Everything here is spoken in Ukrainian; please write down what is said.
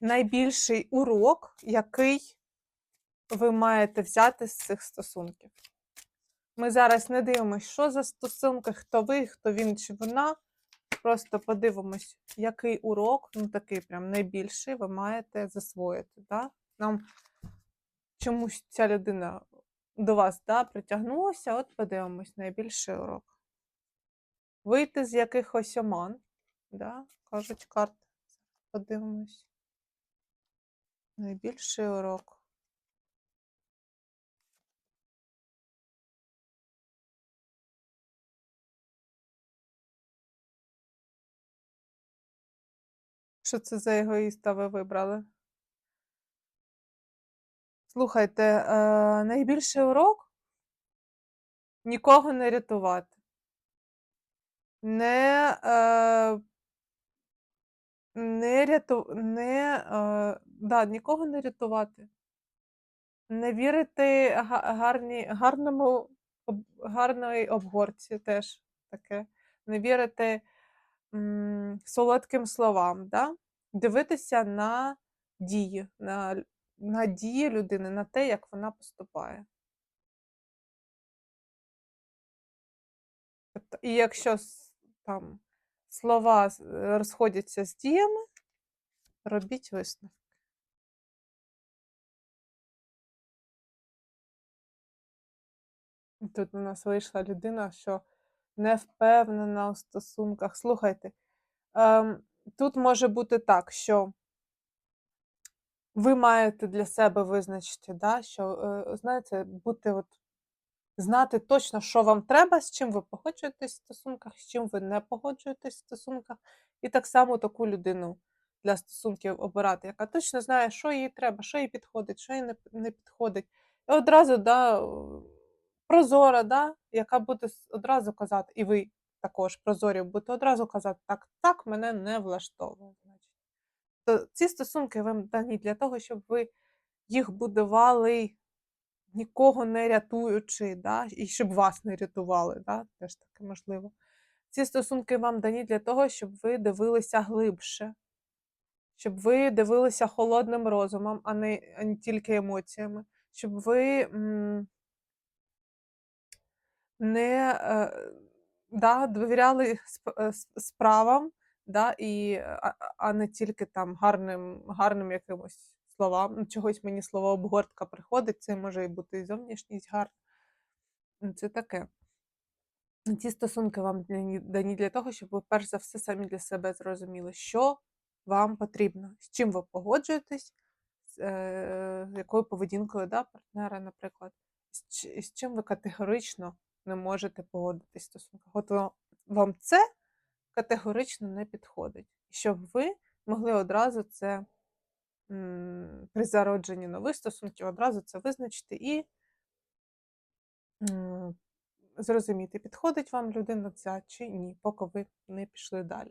найбільший урок, який ви маєте взяти з цих стосунків? Ми зараз не дивимося, що за стосунки, хто ви, хто він чи вона. Просто подивимось, який урок, ну такий прям найбільший, ви маєте засвоїти. Да? Нам чомусь ця людина до вас да, притягнулася, от подивимось, найбільший урок. Вийти з якихось оман, да, кажуть карти. Подивимось. Найбільший урок. Що це за егоїста ви вибрали? Слухайте, е, найбільший урок нікого не рятувати. Не, е, не ряту, не, е, да, нікого не рятувати. Не вірити гарні, гарному, об- гарної обгорці теж таке. Не вірити м, солодким словам, да? дивитися на дії, на, на дії людини, на те, як вона поступає. І якщо там слова е, розходяться з діями, робіть висновки. Тут у нас вийшла людина, що не впевнена у стосунках. Слухайте, тут може бути так, що ви маєте для себе визначити, да, що, е, знаєте, бути от, знати точно, що вам треба, з чим ви погоджуєтесь в стосунках, з чим ви не погоджуєтесь в стосунках, і так само таку людину для стосунків обирати, яка точно знає, що їй треба, що їй підходить, що їй не, підходить. І одразу да, прозора, да, яка буде одразу казати, і ви також прозорі будете одразу казати, так, так мене не влаштовує. То ці стосунки вам дані для того, щоб ви їх будували нікого не рятуючи, да, і щоб вас не рятували, да, теж таке можливо. Ці стосунки вам дані для того, щоб ви дивилися глибше, щоб ви дивилися холодним розумом, а не, а не тільки емоціями, щоб ви м, не е, да, довіряли е, справам, да, і, а- а не тільки там гарним, гарним якимось словам. Ну, Чогось мені слово обгортка приходить, це може і бути і зовнішність гарна. Ну, Це таке. Ці стосунки вам дані для того, щоб ви перш за все самі для себе зрозуміли, що вам потрібно, з чим ви погоджуєтесь, з е, якою поведінкою да, партнера, наприклад, з, з чим ви категорично не можете погодитись в стосунках. От вам це категорично не підходить. Щоб ви могли одразу це при зародженні нових стосунків одразу це визначити і зрозуміти, підходить вам людина ця чи ні, поки ви не пішли далі.